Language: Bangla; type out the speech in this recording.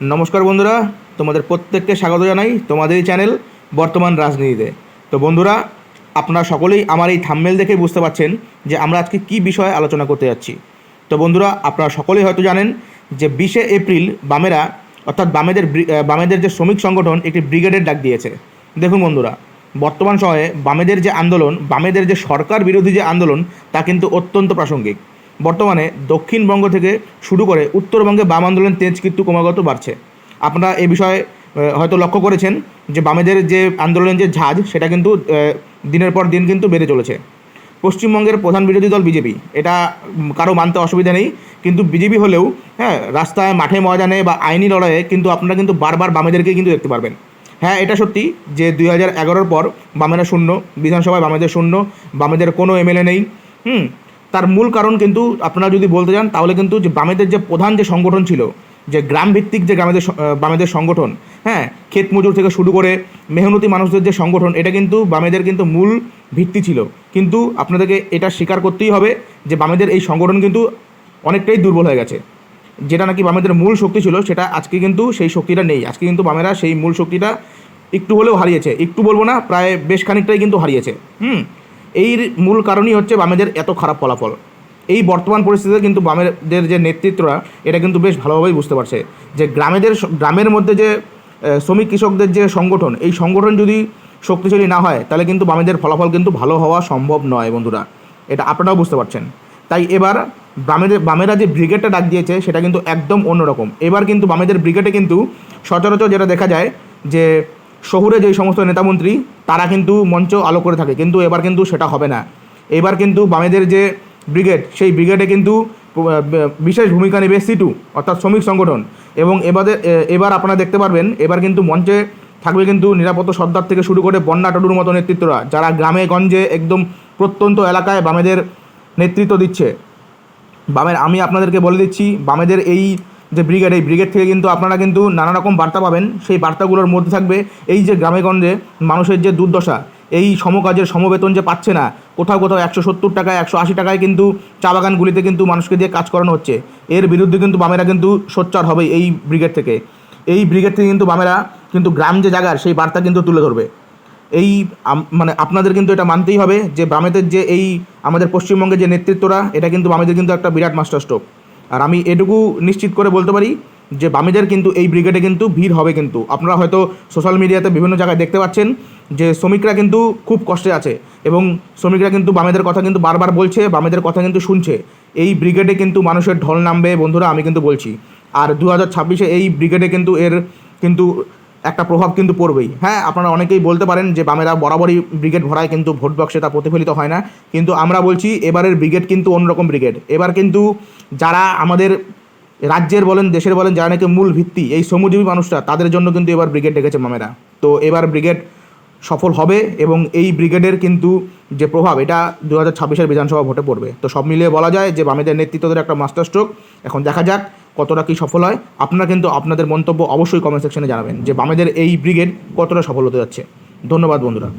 নমস্কার বন্ধুরা, তোমাদের প্রত্যেককে স্বাগত জানাই তোমাদের এই চ্যানেল বর্তমান রাজনীতিতে। তো বন্ধুরা, আপনারা সকলেই আমার এই থাম্মেল দেখে বুঝতে পারছেন যে আমরা আজকে কী বিষয়ে আলোচনা করতে যাচ্ছি। তো বন্ধুরা, আপনারা সকলেই হয়তো জানেন যে বিশে এপ্রিল বামেরা, অর্থাৎ বামেদের বামেদের যে শ্রমিক সংগঠন, একটি ব্রিগেডের ডাক দিয়েছে। দেখুন বন্ধুরা, বর্তমান সময়ে বামেদের যে আন্দোলন, বামেদের যে সরকার বিরোধী যে আন্দোলন, তা কিন্তু অত্যন্ত প্রাসঙ্গিক। বর্তমানে দক্ষিণবঙ্গ থেকে শুরু করে উত্তরবঙ্গে বাম আন্দোলন তেজ কিন্তু ক্রমাগত বাড়ছে। আপনারা এ বিষয়ে হয়তো লক্ষ্য করেছেন যে বামেদের যে আন্দোলনের যে ঝাঁজ, সেটা কিন্তু দিনের পর দিন কিন্তু বেড়ে চলেছে। পশ্চিমবঙ্গের প্রধান বিরোধী দল বিজেপি, এটা কারও মানতে অসুবিধা নেই, কিন্তু বিজেপি হলেও হ্যাঁ রাস্তায় মাঠে ময়দানে বা আইনি লড়াইয়ে কিন্তু আপনারা কিন্তু বারবার বামেদেরকেই কিন্তু দেখতে পারবেন। হ্যাঁ এটা সত্যি যে দুই হাজার এগারোর পর বামেরা শূন্য, বিধানসভায় বামেদের শূন্য, বামেদের কোনো এমএলএ নেই, হুম তার মূল কারণ কিন্তু আপনারা যদি বলতে যান তাহলে কিন্তু যে বামেদের যে প্রধান যে সংগঠন ছিল, যে গ্রাম ভিত্তিক যে গ্রামেদের বামেদের সংগঠন হ্যাঁ ক্ষেত মজুর থেকে শুরু করে মেহনতি মানুষদের যে সংগঠন, এটা কিন্তু বামেদের কিন্তু মূল ভিত্তি ছিল। কিন্তু আপনাদেরকে এটা স্বীকার করতেই হবে যে বামেদের এই সংগঠন কিন্তু অনেকটাই দুর্বল হয়ে গেছে। যেটা নাকি বামেদের মূল শক্তি ছিল, সেটা আজকে কিন্তু সেই শক্তিটা নেই। আজকে কিন্তু বামেরা সেই মূল শক্তিটা একটু হলেও হারিয়েছে। একটু বলব না, প্রায় বেশ খানিকটাই কিন্তু হারিয়েছে। হুম? এর মূল কারণই হচ্ছে বামেদের এত খারাপ ফলাফল। এই বর্তমান পরিস্থিতিতে কিন্তু বামেদের যে নেতৃত্বরা, এটা কিন্তু বেশ ভালোভাবেই বুঝতে পারছে যে গ্রামেদের গ্রামের মধ্যে যে শ্রমিক কৃষকদের যে সংগঠন, এই সংগঠন যদি শক্তিশালী না হয়, তাহলে কিন্তু বামেদের ফলাফল কিন্তু ভালো হওয়া সম্ভব নয় বন্ধুরা। এটা আপনারাও বুঝতে পারছেন। তাই এবার বামেদের, বামেরা যে ব্রিগেডটা ডাক দিয়েছে, সেটা কিন্তু একদম অন্যরকম। এবার কিন্তু বামেদের ব্রিগেডে কিন্তু সচরাচর যেটা দেখা যায় যে শহুরে যেই সমস্ত নেতামন্ত্রী, তারা কিন্তু মঞ্চ আলো করে থাকে। কিন্তু এবার কিন্তু সেটা হবে না। এবার কিন্তু বামেদের যে ব্রিগেড, সেই ব্রিগেডে কিন্তু বিশেষ ভূমিকা নেবে সিটু, অর্থাৎ শ্রমিক সংগঠন। এবং এবারে এবার আপনারা দেখতে পারবেন, এবার কিন্তু মঞ্চে থাকবে কিন্তু নিরাপত্তা সর্দার থেকে শুরু করে বন্যা টডুর মতো নেতৃত্বরা, যারা গ্রামে, গঞ্জে একদম প্রত্যন্ত এলাকায় বামেদের নেতৃত্ব দিচ্ছে। বামের, আমি আপনাদেরকে বলে দিচ্ছি, বামেদের এই যে ব্রিগেড এই ব্রিগেড থেকে কিন্তু আপনারা কিন্তু নানা রকম বার্তা পাবেন। সেই বার্তাগুলোর মধ্যে থাকবে এই যে গ্রামেগঞ্জে মানুষের যে দুর্দশা, এই সমকাজের সমবেতন যে পাচ্ছে না, কোথাও কোথাও একশো সত্তর টাকায়, একশো আশি টাকায় কিন্তু চা বাগানগুলিতে কিন্তু মানুষকে দিয়ে কাজ করানো হচ্ছে। এর বিরুদ্ধে কিন্তু বামেরা কিন্তু সোচ্চার হবে এই ব্রিগেড থেকে। এই ব্রিগেড থেকে কিন্তু বামেরা কিন্তু গ্রাম যে জায়গার সেই বার্তা কিন্তু তুলে ধরবে। এই মানে আপনাদের কিন্তু এটা মানতেই হবে যে বামেদের যে এই আমাদের পশ্চিমবঙ্গের যে নেতৃত্বরা, এটা কিন্তু বামেদের কিন্তু একটা বিরাট মাস্টার স্ট্রোক আর আমি এটুকু নিশ্চিত করে বলতে পারি যে বামেদের কিন্তু এই ব্রিগেডে কিন্তু ভিড় হবে কিন্তু। আপনারা হয়তো সোশ্যাল মিডিয়াতে বিভিন্ন জায়গায় দেখতে পাচ্ছেন যে শ্রমিকরা কিন্তু খুব কষ্টে আছে এবং শ্রমিকরা কিন্তু বামেদের কথা কিন্তু বারবার বলছে, বামেদের কথা কিন্তু শুনছে। এই ব্রিগেডে কিন্তু মানুষের ঢল নামবে বন্ধুরা আমি কিন্তু বলছি। আর দু হাজার ছাব্বিশে এই ব্রিগেডে কিন্তু এর কিন্তু একটা প্রভাব কিন্তু পড়বেই। হ্যাঁ আপনারা অনেকেই বলতে পারেন যে বামেরা বরাবরই ব্রিগেড ভরায় কিন্তু ভোট বক্সে তা প্রতিফলিত হয় না। কিন্তু আমরা বলছি এবারের ব্রিগেড কিন্তু অন্যরকম ব্রিগেড। এবার কিন্তু যারা আমাদের রাজ্যের বলেন, দেশের বলেন, যারা নাকি মূল ভিত্তি, এই শ্রমজীবী মানুষরা, তাদের জন্য কিন্তু এবার ব্রিগেড ডেকেছে মামেরা তো এবার ব্রিগেড সফল হবে এবং এই ব্রিগেডের কিন্তু যে প্রভাব, এটা দু হাজার ছাব্বিশের বিধানসভা ভোটে পড়বে। তো সব মিলিয়ে বলা যায় যে বামেদের নেতৃত্বদের একটা মাস্টার স্ট্রোক এখন দেখা যাক কতটা কি সফল হয়, আপনারা কিন্তু আপনাদের মন্তব্য অবশ্যই কমেন্ট সেকশনে জানাবেন যে বামেদের এই ব্রিগেড কতটা সফল হতে যাচ্ছে। ধন্যবাদ বন্ধুরা।